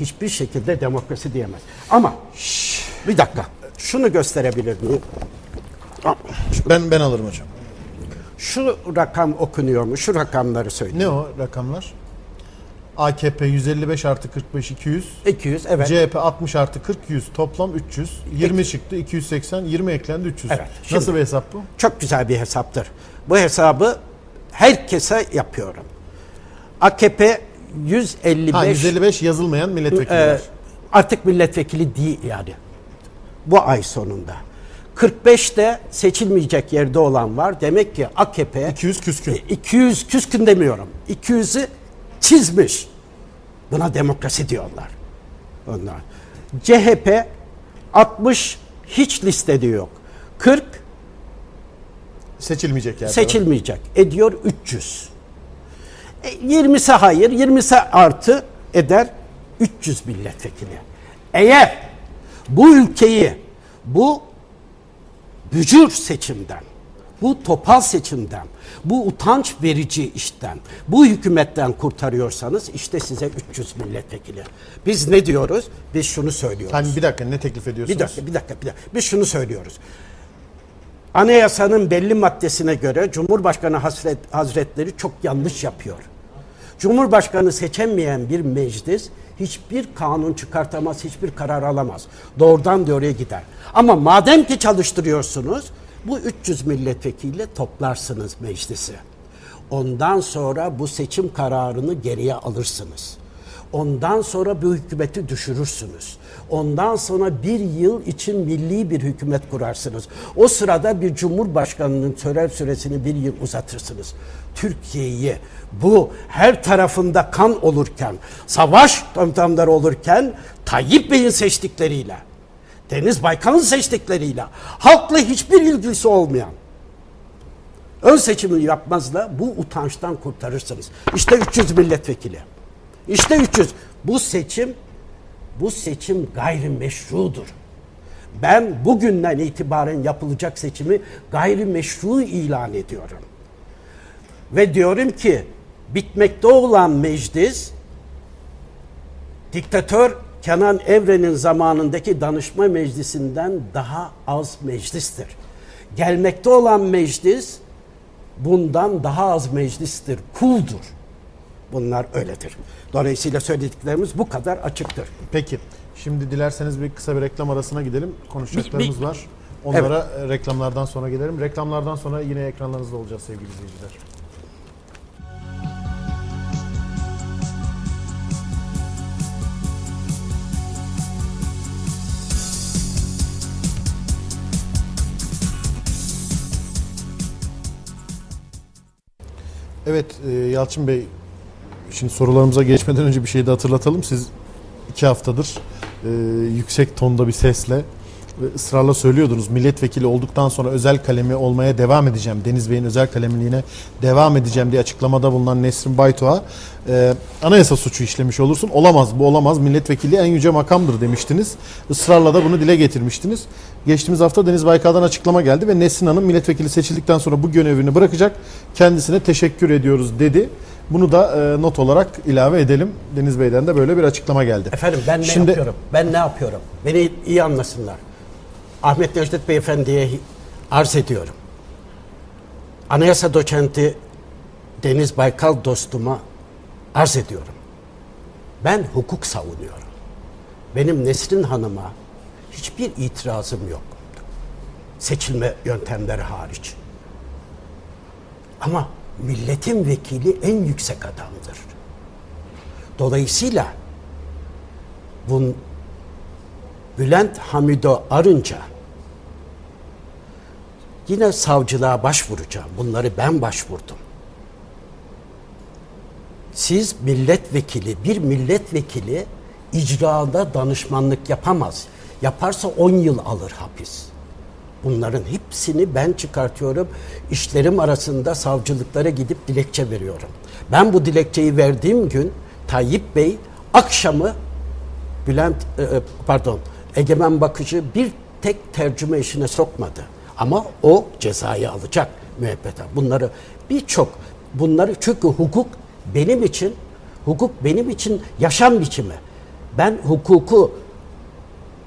hiçbir şekilde demokrasi diyemez. Ama bir dakika. Şunu gösterebilir miyim? Ben ben alırım hocam. Şu rakam okunuyor mu? Şu rakamları söyle. Ne o rakamlar? AKP 155 artı 45 200. 200 evet. CHP 60 artı 40 100 toplam 300. 20 çıktı 280 20 eklendi 300. Evet, şimdi- Nasıl bir hesap bu? Çok güzel bir hesaptır. Bu hesabı herkese yapıyorum. AKP 155 Ha 155 yazılmayan milletvekili e, var. artık milletvekili değil yani. Bu ay sonunda. 45'te seçilmeyecek yerde olan var. Demek ki AKP 200 küskün. 200 küskün demiyorum. 200'ü çizmiş. Buna demokrasi diyorlar. Onlar. CHP 60 hiç listede yok. 40 Seçilmeyecek yani. seçilmeyecek. Ediyor 300. E, 20'si hayır, 20'si artı eder 300 milletvekili. Eğer bu ülkeyi bu bücür seçimden, bu topal seçimden, bu utanç verici işten, bu hükümetten kurtarıyorsanız işte size 300 milletvekili. Biz ne diyoruz? Biz şunu söylüyoruz. Hani bir dakika ne teklif ediyorsunuz? Bir dakika, bir dakika, bir dakika. Biz şunu söylüyoruz. Anayasanın belli maddesine göre Cumhurbaşkanı Hazret, Hazretleri çok yanlış yapıyor. Cumhurbaşkanı seçemeyen bir meclis hiçbir kanun çıkartamaz, hiçbir karar alamaz. Doğrudan doğruya gider. Ama madem ki çalıştırıyorsunuz, bu 300 milletvekiliyle toplarsınız meclisi. Ondan sonra bu seçim kararını geriye alırsınız. Ondan sonra bu hükümeti düşürürsünüz. Ondan sonra bir yıl için milli bir hükümet kurarsınız. O sırada bir cumhurbaşkanının törev süresini bir yıl uzatırsınız. Türkiye'yi bu her tarafında kan olurken, savaş komutanları olurken Tayyip Bey'in seçtikleriyle, Deniz Baykal'ın seçtikleriyle, halkla hiçbir ilgisi olmayan, ön seçimi yapmazla bu utançtan kurtarırsınız. İşte 300 milletvekili. İşte 300. Bu seçim bu seçim gayrimeşrudur. Ben bugünden itibaren yapılacak seçimi gayrimeşru ilan ediyorum. Ve diyorum ki bitmekte olan meclis diktatör Kenan Evren'in zamanındaki danışma meclisinden daha az meclistir. Gelmekte olan meclis bundan daha az meclistir, kuldur. Bunlar öyledir. Dolayısıyla söylediklerimiz bu kadar açıktır. Peki. Şimdi dilerseniz bir kısa bir reklam arasına gidelim. Konuşacaklarımız Bir- bir- var. Onlara e, reklamlardan sonra gelelim. Reklamlardan sonra yine ekranlarınızda olacağız sevgili izleyiciler. Evet e, Yalçın Bey şimdi sorularımıza geçmeden önce bir şey de hatırlatalım. Siz iki haftadır e, yüksek tonda bir sesle ısrarla söylüyordunuz. Milletvekili olduktan sonra özel kalemi olmaya devam edeceğim. Deniz Bey'in özel kalemliğine devam edeceğim diye açıklamada bulunan Nesrin Baytuğa e, anayasa suçu işlemiş olursun. Olamaz bu olamaz. Milletvekili en yüce makamdır demiştiniz. Israrla da bunu dile getirmiştiniz. Geçtiğimiz hafta Deniz Baykal'dan açıklama geldi ve Nesrin Hanım milletvekili seçildikten sonra bu görevini bırakacak. Kendisine teşekkür ediyoruz dedi. Bunu da e, not olarak ilave edelim. Deniz Bey'den de böyle bir açıklama geldi. Efendim ben ne Şimdi- yapıyorum? Ben ne yapıyorum? Beni iyi anlasınlar. Ahmet Necdet Beyefendi'ye arz ediyorum. Anayasa doçenti Deniz Baykal dostuma arz ediyorum. Ben hukuk savunuyorum. Benim Nesrin Hanım'a hiçbir itirazım yok. Seçilme yöntemleri hariç. Ama milletin vekili en yüksek adamdır. Dolayısıyla bun Bülent Hamido arınca yine savcılığa başvuracağım. Bunları ben başvurdum. Siz milletvekili, bir milletvekili icrada danışmanlık yapamaz. Yaparsa 10 yıl alır hapis. Bunların hepsini ben çıkartıyorum. İşlerim arasında savcılıklara gidip dilekçe veriyorum. Ben bu dilekçeyi verdiğim gün Tayyip Bey akşamı Bülent e, e, pardon Egemen Bakıcı bir tek tercüme işine sokmadı. Ama o cezayı alacak müebbete. Bunları birçok bunları çünkü hukuk benim için hukuk benim için yaşam biçimi. Ben hukuku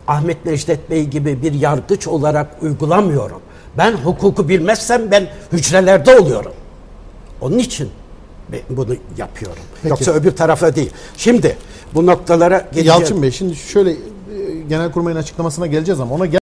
Ahmet Necdet Bey gibi bir yargıç olarak uygulamıyorum. Ben hukuku bilmezsem ben hücrelerde oluyorum. Onun için ben bunu yapıyorum. Peki. Yoksa öbür tarafa değil. Şimdi bu noktalara geleceğim. Yalçın Bey şimdi şöyle e, Genelkurmay'ın açıklamasına geleceğiz ama ona gel